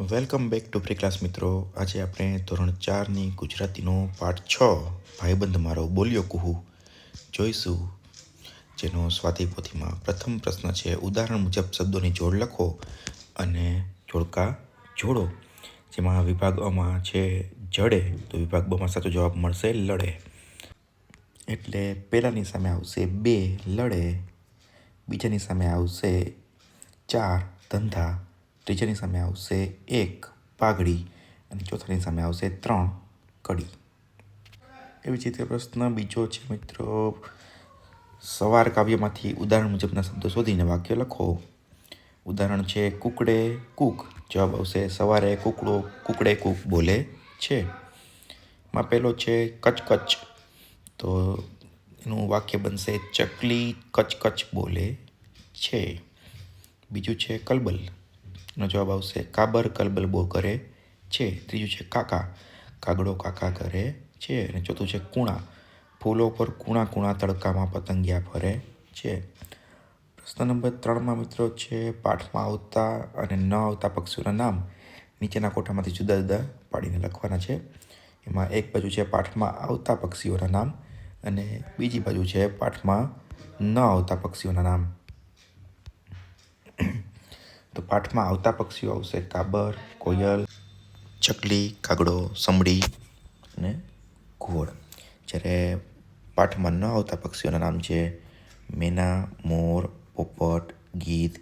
Welcome back to pre class મિત્રો. આજે આપણે ધોરણ ચારની ગુજરાતીનો પાઠ છ, ભાઈબંધ મારો બોલ્યો કુહુ. જોઈશું. જેનો સ્વાધ્યાય પોથીમાં પ્રથમ પ્રશ્ન છે, ઉદાહરણ મુજબ શબ્દોની જોડ લખો અને જોડકા જોડો. જેમાં વિભાગ અમાં છે, જડે. તો વિભાગ બમાં સાચો જવાબ મળશે લડે. એટલે પહેલાંની સામે આવશે બે, લડે. બીજાની સામે આવશે ચાર, ધંધા. ત્રીજાની સામે આવશે એક પાઘડી અને ચોથાની સામે આવશે ત્રણ કડી. એવી જ રીતે પ્રશ્ન બીજો છે મિત્રો. સવાર કાવ્યમાંથી ઉદાહરણ મુજબના શબ્દો શોધીને વાક્ય લખો. ઉદાહરણ છે, કુકડે કૂક. જવાબ આવશે, સવારે કુકડો કુકડે કૂક બોલે છે. માં પહેલો છે, કચકચ. તો એનું વાક્ય બનશે, ચકલી કચકચ બોલે છે. બીજું છે, કલબલ. નો જવાબ આવશે, કાબર કલબલ બો કરે છે? ત્રીજું છે, કાકા. કાગડો કાકા કરે છે. અને ચોથું છે, કુણા. ફૂલો પર કુણા કુણા તડકામાં પતંગિયા ફરે છે. પ્રશ્ન નંબર ત્રણમાં મિત્રો છે, પાઠમાં આવતા અને ન આવતા પક્ષીઓના નામ નીચેના કોઠામાંથી જુદા જુદા પાડીને લખવાના છે. એમાં એક બાજુ છે, પાઠમાં આવતા પક્ષીઓના નામ અને બીજી બાજુ છે, પાઠમાં ન આવતા પક્ષીઓના નામ. પાઠમાં આવતા પક્ષીઓ આવશે. કાબર, કોયલ, ચકલી, કાગડો, સમડી અને ઘુવડ. જ્યારે પાઠમાં ન આવતા પક્ષીઓના નામ છે મેના, મોર, પોપટ, ગીધ,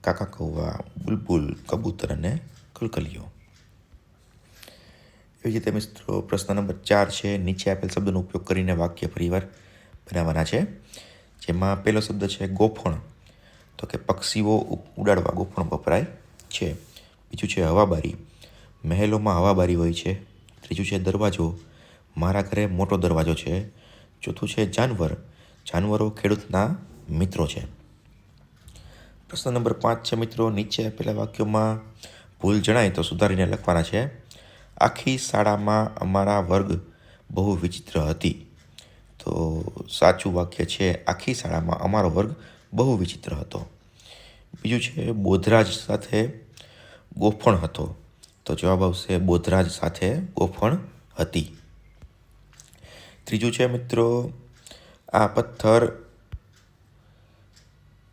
કાકા કૌવા, બુલબુલ, કબૂતર અને કલકલીઓ એવી રીતે મિત્રો, પ્રશ્ન નંબર ચાર છે, નીચે આપેલ શબ્દનો ઉપયોગ કરીને વાક્ય પરિવાર બનાવવાના છે. જેમાં પહેલો શબ્દ છે ગોફણ. તો કે પક્ષીઓ ઉડાડવા ગોફણ વપરાય છે. બીજું છે હવાબારી. મહેલોમાં હવાબારી હોય છે. ત્રીજું છે દરવાજો. મારા ઘરે મોટો દરવાજો છે. ચોથું છે જાનવર. જાનવરો ખેડૂતના મિત્રો છે. પ્રશ્ન નંબર પાંચ છે મિત્રો, નીચે આપેલા વાક્યોમાં ભૂલ જણાય તો સુધારીને લખવાના છે. આખી શાળામાં અમારા વર્ગ બહુ વિચિત્ર હતી. તો સાચું વાક્ય છે, આખી શાળામાં અમારો વર્ગ બહુ વિચિત્ર હતો. બીજું છે, બોધરાજ સાથે ગોફણ હતો. તો જવાબ આવશે બોધરાજ સાથે ગોફણ હતી. ત્રીજું છે મિત્રો, આ પથ્થર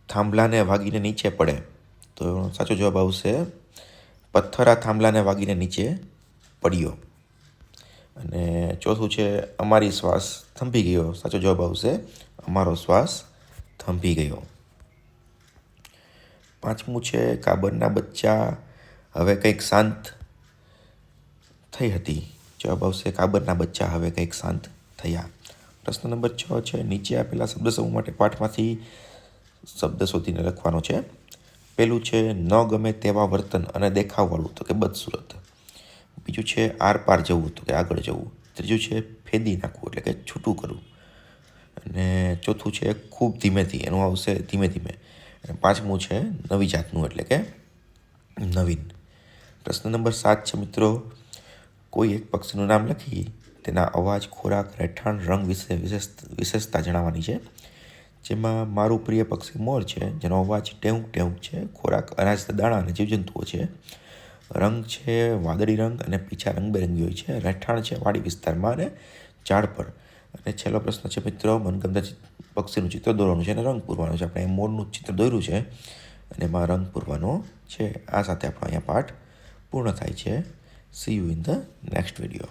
થાંભલાને વાગીને નીચે પડે. તો સાચો જવાબ આવશે, પથ્થર આ થાંભલાને વાગીને નીચે પડ્યો. અને ચોથું છે, અમારી શ્વાસ થંભી ગયો. સાચો જવાબ આવશે, અમારો શ્વાસ થંભી ગયો. પાંચમું છે કાબરના બચ્ચા. હવે કંઈક શાંત થઈ હતી. જવાબ આવશે કાબરના બચ્ચા, હવે કંઈક શાંત થયા. પ્રશ્ન નંબર છ છે, નીચે આપેલા શબ્દ સમૂહ માટે પાઠમાંથી શબ્દ શોધીને લખવાનો છે. પેલું છે, ન ગમે તેવા વર્તન અને દેખાવવાળું તો કે બદસુરત. બીજું છે, આર પાર જવું તો કે આગળ જવું. ત્રીજું છે, ફેદી નાખવું એટલે કે છૂટું કરવું. અને ચોથું છે, ખૂબ ધીમેથી એનું આવશે ધીમે ધીમે. અને પાંચમું છે નવી જાતનું, એટલે કે નવીન. પ્રશ્ન નંબર સાત છે મિત્રો, કોઈ એક પક્ષીનું નામ લખી તેના અવાજ, ખોરાક, રહેઠાણ, રંગ વિશે વિશેષ, વિશેષતા જણાવવાની છે. જેમાં મારું પ્રિય પક્ષી મોર છે, જેનો અવાજ ટેવું ટેવું છે, ખોરાક અનાજ, દાણા અને જીવજંતુઓ છે. રંગ છે વાદળી રંગ અને પીછા રંગબેરંગી હોય છે. રહેઠાણ છે વાડી વિસ્તારમાં અને ઝાડ પર. અને છેલ્લો પ્રશ્ન છે મિત્રો, મનગમતા પક્ષીનું ચિત્ર દોરવાનું છે અને રંગ પૂરવાનું છે. આપણે મોરનું ચિત્ર દોર્યું છે અને એમાં રંગ પૂરવાનો છે. આ સાથે આપણો અહીંયા પાઠ પૂર્ણ થાય છે. See you in the next video